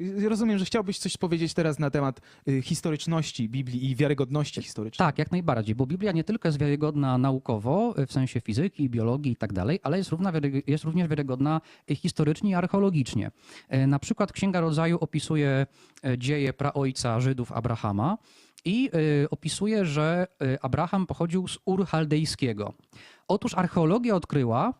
Y, Rozumiem, że chciałbyś coś powiedzieć teraz na temat y, historyczności Biblii i wiarygodności historycznej. Tak, jak najbardziej, bo Biblia nie tylko jest wiarygodna naukowo, w sensie fizyki, biologii i tak dalej, ale jest, równa, jest również wiarygodna historycznie i archeologicznie. Na przykład Księga Rodzaju opisuje dzieje praojca Żydów Abrahama i opisuje, że Abraham pochodził z Ur Chaldejskiego. Otóż archeologia odkryła,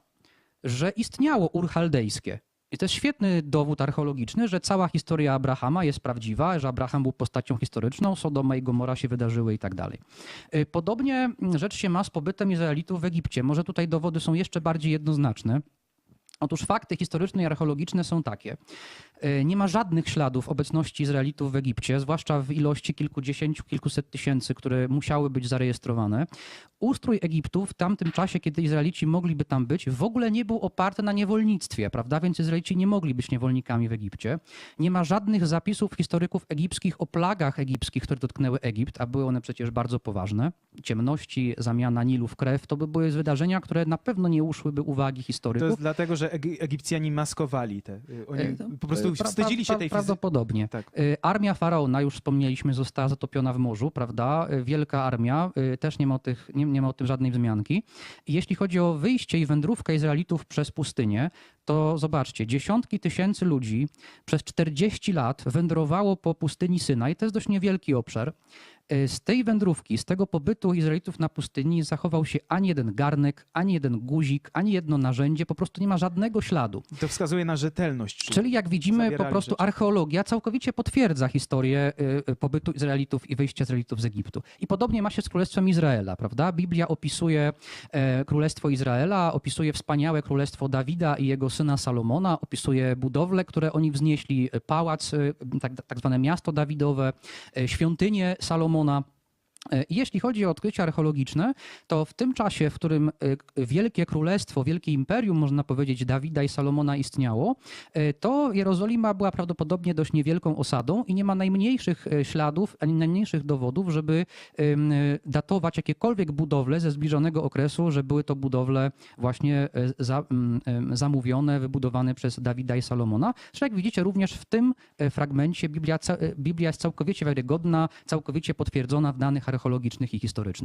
że istniało Ur Chaldejskie. I to jest świetny dowód archeologiczny, że cała historia Abrahama jest prawdziwa, że Abraham był postacią historyczną, Sodoma i Gomora się wydarzyły i tak dalej. Y, Podobnie rzecz się ma z pobytem Izraelitów w Egipcie. Może tutaj dowody są jeszcze bardziej jednoznaczne. Otóż fakty historyczne i archeologiczne są takie. Y, Nie ma żadnych śladów obecności Izraelitów w Egipcie, zwłaszcza w ilości kilkudziesięciu, kilkuset tysięcy, które musiały być zarejestrowane. Ustrój Egiptu w tamtym czasie, kiedy Izraelici mogliby tam być, w ogóle nie był oparty na niewolnictwie, prawda? Więc Izraelici nie mogli być niewolnikami w Egipcie. Nie ma żadnych zapisów historyków egipskich o plagach egipskich, które dotknęły Egipt, a były one przecież bardzo poważne. Ciemności, zamiana Nilu w krew, to by były wydarzenia, które na pewno nie uszłyby uwagi To historyków. jest dlatego, że Egi- Egipcjanie maskowali te. y, Oni E, po prostu wstydzili się tej fizyki. Prawdopodobnie. Tak. Y, Armia faraona, już wspomnieliśmy, została zatopiona w morzu, prawda? Y, Wielka armia, też nie ma, o tych, nie, nie ma o tym żadnej wzmianki. Jeśli chodzi o wyjście i wędrówkę Izraelitów przez pustynię, to zobaczcie, dziesiątki tysięcy ludzi przez 40 lat wędrowało po pustyni Synaj. To jest dość niewielki obszar. Y, Z tej wędrówki, z tego pobytu Izraelitów na pustyni zachował się ani jeden garnek, ani jeden guzik, ani jedno narzędzie, po prostu nie ma żadnego śladu. To wskazuje na rzetelność. Czyli jak widzimy, po prostu rzeczy. archeologia całkowicie potwierdza historię y, y, pobytu Izraelitów i wyjścia Izraelitów z Egiptu. I podobnie ma się z Królestwem Izraela, prawda? Biblia opisuje e, Królestwo Izraela, opisuje wspaniałe Królestwo Dawida i jego syna Salomona, opisuje budowle, które oni wznieśli, pałac, y, tak, tak zwane miasto Dawidowe, e, świątynię Salomona. E, Jeśli chodzi o odkrycia archeologiczne, to w tym czasie, w którym e, wielkie królestwo, wielkie imperium, można powiedzieć, Dawida i Salomona istniało, e, to Jerozolima była prawdopodobnie dość niewielką osadą i nie ma najmniejszych śladów, ani najmniejszych dowodów, żeby datować jakiekolwiek budowle ze zbliżonego okresu, że były to budowle właśnie za, zamówione, wybudowane przez Dawida i Salomona. Zresztą jak widzicie, również w tym fragmencie Biblia, Biblia jest całkowicie wiarygodna, całkowicie potwierdzona w danych archeologicznych i historycznych.